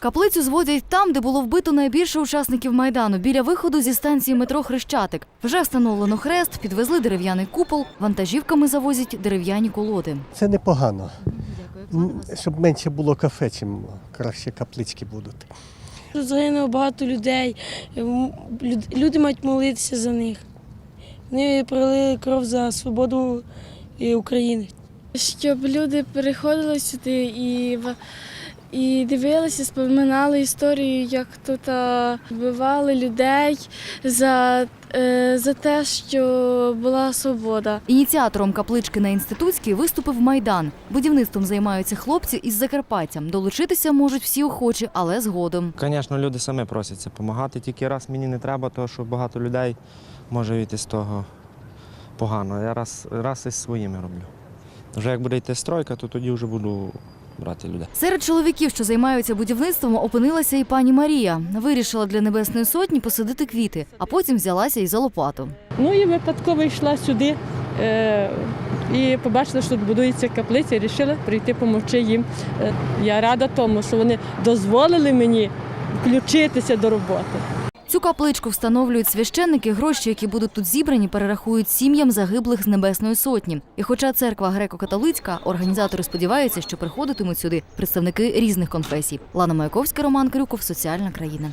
Каплицю зводять там, де було вбито найбільше учасників майдану, біля виходу зі станції метро Хрещатик. Вже встановлено хрест, підвезли дерев'яний купол, вантажівками завозять дерев'яні колоди. Це непогано. Щоб менше було кафе, чим краще каплички будуть. Тут загинуло багато людей. Люди мають молитися за них. Вони пролили кров за свободу е, України. Щоб люди переходили сюди і, в- і дивилися, споминали історію, як тут вбивали людей за, е, за те, що була свобода. Ініціатором каплички на інститутській виступив майдан. Будівництвом займаються хлопці із Закарпаття. Долучитися можуть всі охочі, але згодом. Звісно, люди самі просяться допомагати. Тільки раз мені не треба, тому що багато людей може вийти з того погано. Я раз, раз із своїми роблю. Вже як буде йти стройка, то тоді вже буду брати людей. Серед чоловіків, що займаються будівництвом, опинилася і пані Марія. Вирішила для небесної сотні посадити квіти, а потім взялася і за лопату. Ну і випадково йшла сюди е, і побачила, що тут будується каплиця, і вирішила прийти допомогти їм. Е, я рада тому, що вони дозволили мені включитися до роботи. Цю капличку встановлюють священники. Гроші, які будуть тут зібрані, перерахують сім'ям загиблих з небесної сотні. І хоча церква греко-католицька, організатори сподіваються, що приходитимуть сюди представники різних конфесій. Лана Маяковська, Роман Крюков, Соціальна країна.